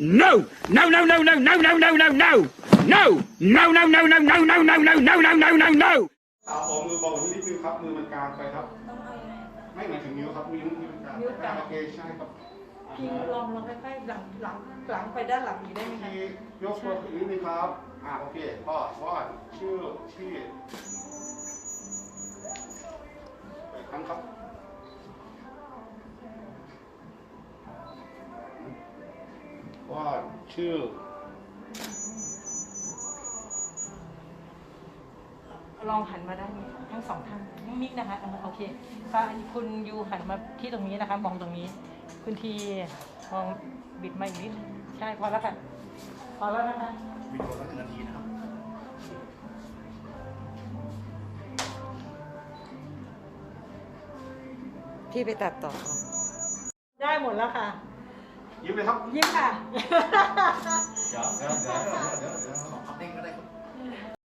No! No, no, no, no, no, no, no, no, no! No! No, no, no, no, no, no, no, no, no, no, no, no, no! เอาเอามือบอกที่นิดนึงครับ มือมันกลางไปครับต้องเอายังไงไม่หมายถึงนิ้วครับ นิ้วนิ้วมันกลางนิ้วกลางโอเคใช่ครับอ่าพิงลองลองค่อยๆหลังหลังหลังไปด้านหลังนี้ได้ไหมคะที่ยกตัวขึ้นนิดนึงครับ อ่าโอเคพ่อพ่อชื่อที่อี ว่าชื่อลองหันมาด้านนี้ทั้งสองท่านนิ่งๆนะคะเออโอเคก็คุณยูหันมาที่ตรงนี้นะคะ มองตรงนี้ คุณทีมองบิดมาอีกนิดนึงใช่พอแล้วค่ะพอแล้วนะคะวิดีโอละหนึ่งนาทีนะครับ พี่ไปตัดต่อเอาได้หมดแล้วค่ะ ยิ้มเลยครับยิ้มค่ะ เดี๋ยวเดี๋ยวเดี๋ยวเดี๋ยว